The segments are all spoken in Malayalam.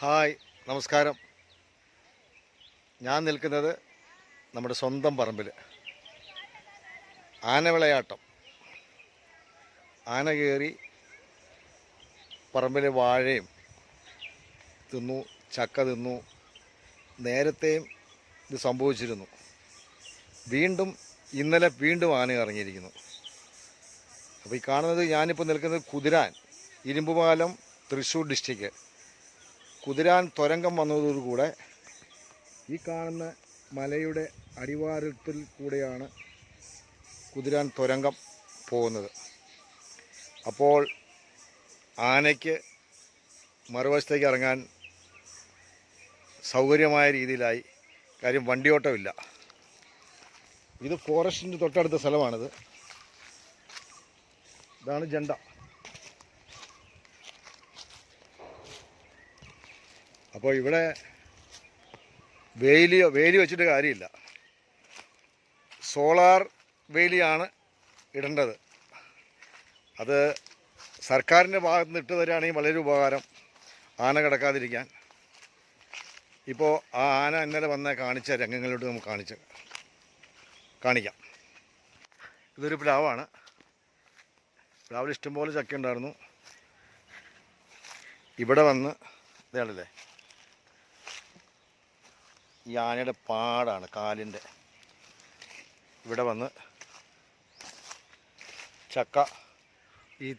ഹായ് നമസ്കാരം. ഞാൻ നിൽക്കുന്നത് നമ്മുടെ സ്വന്തം പറമ്പിൽ ആനവിളയാട്ടം. ആന കയറി പറമ്പിലെ വാഴയും തിന്നു ചക്ക തിന്നു നേരത്തെയും ഇത് സംഭവിച്ചിരുന്നു. വീണ്ടും ഇന്നലെ വീണ്ടും ആന ഇറങ്ങിയിരിക്കുന്നു. അപ്പോൾ ഈ കാണുന്നത് ഞാനിപ്പോൾ നിൽക്കുന്നത് കുതിരാൻ ഇരുമ്പുപാലം തൃശ്ശൂർ ഡിസ്ട്രിക്റ്റ്. കുതിരാൻ തുരങ്കം വന്നതോടുകൂടെ ഈ കാണുന്ന മലയുടെ അടിവാരത്തിൽ കൂടെയാണ് കുതിരാൻ തുരങ്കം പോകുന്നത്. അപ്പോൾ ആനയ്ക്ക് മറുവശത്തേക്ക് ഇറങ്ങാൻ സൗകര്യമായ രീതിയിലായി. കാര്യം വണ്ടിയോട്ടമില്ല. ഇത് ഫോറസ്റ്റിന്റെ തൊട്ടടുത്ത സ്ഥലമാണിത്. ഇതാണ് ജണ്ട. അപ്പോൾ ഇവിടെ വേലി വേലി വെച്ചിട്ട് കാര്യമില്ല. സോളാർ വേലിയാണ് ഇടേണ്ടത്. അത് സർക്കാരിന്റെ ഭാഗത്ത് നിന്ന് ഇട്ട് തരികയാണെങ്കിൽ വളരെ ഉപകാരം. ആന കിടക്കാതിരിക്കാൻ. ഇപ്പോൾ ആ ആന ഇന്നലെ വന്ന കാണിച്ച രംഗങ്ങളിലോട്ട് നമുക്ക് കാണിച്ച് കാണിക്കാം. ഇതൊരു പ്ലാവാണ്. പ്ലാവിൽ ഇഷ്ടംപോലെ ചക്ക ഉണ്ടായിരുന്നു ഇവിടെ വന്ന് ഇതാണല്ലേ? ഈ ആനയുടെ പാടാണ് കാലിന്റെ. ഇവിടെ വന്ന് ചക്ക ഈ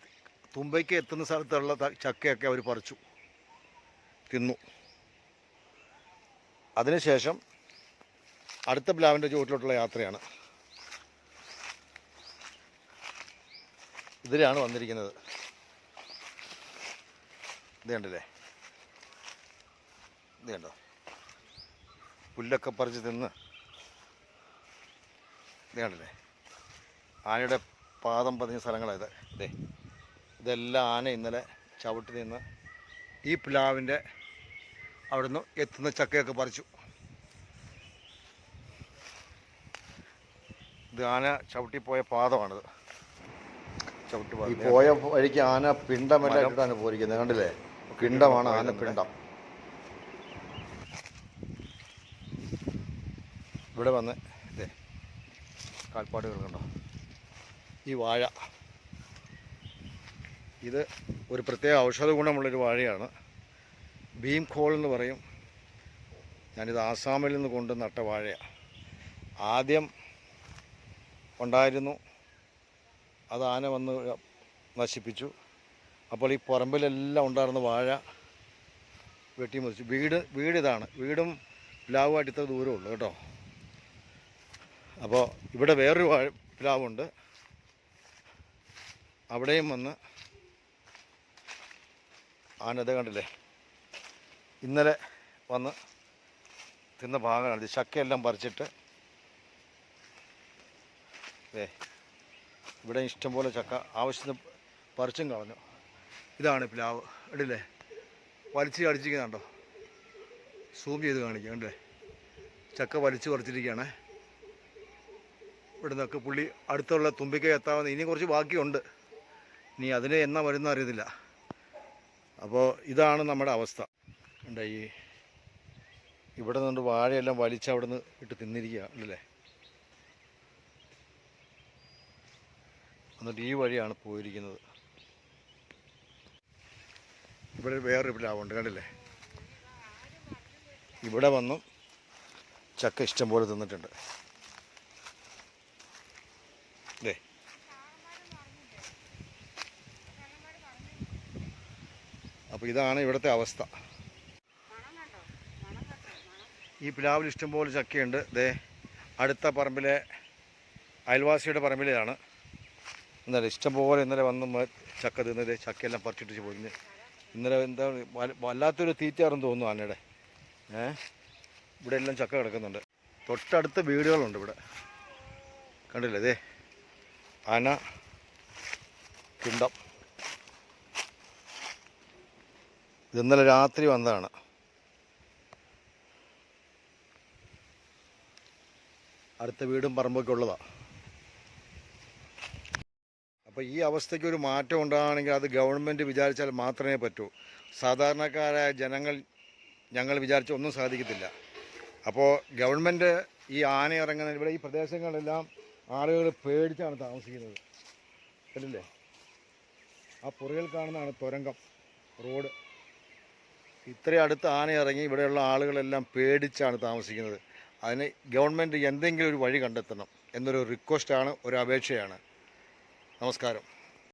തുമ്പയ്ക്ക് എത്തുന്ന സ്ഥലത്തുള്ള ചക്കയൊക്കെ അവർ പറിച്ചു തിന്നു. അതിനുശേഷം അടുത്ത പ്ലാവിന്റെ ചുവട്ടിലോട്ടുള്ള യാത്രയാണ്. ഇതിലാണ് വന്നിരിക്കുന്നത്. ഇത് കണ്ടില്ലേ? ഇത് കണ്ടോ? പുല്ലൊക്കെ പറിച്ച് തിന്ന്. ഇതേണ്ടല്ലേ കണ്ടില്ലേ? ആനയുടെ പാദം പതിഞ്ഞ സ്ഥലങ്ങളാണ് ഇത്. ഇതേ ഇതെല്ലാം ആന ഇന്നലെ ചവിട്ടി നിന്ന് ഈ പ്ലാവിന്റെ അവിടുന്ന് എത്തുന്ന ചക്കയൊക്കെ പറിച്ചു. ഇത് ആന ചവിട്ടിപ്പോയ പാദമാണിത്. ചവിട്ടി പോയ വഴിക്ക് ആന പിണ്ടമെല്ലാം ഇട്ടാണ് പോയിരിക്കുന്നത്. കണ്ടില്ലേ? പിണ്ടമാണ് ആന പിണ്ടം. ഇവിടെ വന്ന് ഇതേ കാൽപ്പാടുകൾ കണ്ടോ? ഈ വാഴ. ഇത് ഒരു പ്രത്യേക ഔഷധ ഗുണമുള്ളൊരു വാഴയാണ്. ഭീം ഖോൾ എന്ന് പറയും. ഞാനിത് ആസാമിൽ നിന്ന് കൊണ്ട് നട്ട വാഴയാണ് ആദ്യം ഉണ്ടായിരുന്നു. അത് ആന വന്ന് നശിപ്പിച്ചു. അപ്പോൾ ഈ പറമ്പിലെല്ലാം ഉണ്ടായിരുന്ന വാഴ വെട്ടി മുറിച്ചു. വീട് വീടിതാണ് വീടും പ്ലാവുമായിട്ട് ഇത്ര ദൂരമുള്ളൂ കേട്ടോ. അപ്പോൾ ഇവിടെ വേറൊരു പ്ലാവുണ്ട് അവിടെയും വന്ന് ആനത് കണ്ടില്ലേ? ഇന്നലെ വന്ന് തിന്ന ഭാഗമാണ് ഇത് ചക്കയെല്ലാം പറിച്ചിട്ട്. ഏ ഇവിടെ ഇഷ്ടംപോലെ ചക്ക. ആവശ്യത്തിന് പറിച്ചും കളഞ്ഞു. ഇതാണ് പ്ലാവ് ഇടില്ലേ വലിച്ച് അടിച്ചിരിക്കുന്നുണ്ടോ സൂം ചെയ്ത് കാണിക്കുക കണ്ടില്ലേ? ചക്ക വലിച്ച് പറിച്ചിരിക്കുകയാണേ. ഇവിടെ നിന്നൊക്കെ പുള്ളി അടുത്തുള്ള തുമ്പിക്കൈ എത്താവുന്ന ഇനി കുറച്ച് ബാക്കിയുണ്ട്. ഇനി അതിന് എന്നാ വരുന്ന അറിയത്തില്ല. അപ്പോൾ ഇതാണ് നമ്മുടെ അവസ്ഥ. ഉണ്ട് ഈ ഇവിടെ നിന്നുകൊണ്ട് വാഴയെല്ലാം വലിച്ച് അവിടെ നിന്ന് ഇട്ട് തിന്നിരിക്കുക അല്ലേ? എന്നിട്ട് ഈ വഴിയാണ് പോയിരിക്കുന്നത്. ഇവിടെ വേറൊരു പ്ലാവുണ്ട് കണ്ടില്ലേ? ഇവിടെ വന്നും ചക്ക ഇഷ്ടം പോലെ തിന്നിട്ടുണ്ട്. അപ്പോൾ ഇതാണ് ഇവിടുത്തെ അവസ്ഥ. ഈ പ്ലാവിൽ ഇഷ്ടംപോലെ ചക്കയുണ്ട്. ദേ അടുത്ത പറമ്പിലെ അയൽവാസിയുടെ പറമ്പിലെയാണ്. ഇന്നലെ ഇഷ്ടംപോലെ ഇന്നലെ വന്ന് ചക്ക തിന്നത് ചക്കയെല്ലാം പറിച്ചിട്ട് ഇന്ന് ഇന്നലെ എന്താ വല്ല- വല്ലാത്തൊരു തീറ്റാറും തോന്നുന്നു ആനയുടെ. ഏ? ഇവിടെ എല്ലാം ചക്ക കിടക്കുന്നുണ്ട്. തൊട്ടടുത്ത വീടുകളുണ്ട് ഇവിടെ. കണ്ടില്ലേ ദേ? ആന കിണ്ടം. ഇത് ഇന്നലെ രാത്രി വന്നതാണ്. അടുത്ത വീടും പറമ്പൊക്കെ ഉള്ളതാണ് അപ്പോൾ ഈ അവസ്ഥയ്ക്ക് ഒരു മാറ്റം ഉണ്ടാകണമെങ്കിൽ അത് ഗവൺമെന്റ് വിചാരിച്ചാൽ മാത്രമേ പറ്റൂ. സാധാരണക്കാരായ ജനങ്ങൾ ഞങ്ങൾ വിചാരിച്ച ഒന്നും സാധിക്കത്തില്ല. അപ്പോൾ ഗവൺമെന്റ് ഈ ആന ഇറങ്ങുന്ന ഇവിടെ ഈ പ്രദേശങ്ങളിലെല്ലാം ആളുകൾ പേടിച്ചാണ് താമസിക്കുന്നത്. കണ്ടില്ലേ ആ പുറകിൽ കാണുന്നതാണ് തുരങ്കം റോഡ്. ഇത്രയും അടുത്ത് ആന ഇറങ്ങി ഇവിടെയുള്ള ആളുകളെല്ലാം പേടിച്ചാണ് താമസിക്കുന്നത്. അതിന് ഗവൺമെന്റ് എന്തെങ്കിലും ഒരു വഴി കണ്ടെത്തണം എന്നൊരു റിക്വസ്റ്റാണ് ഒരു അപേക്ഷയാണ്. നമസ്കാരം.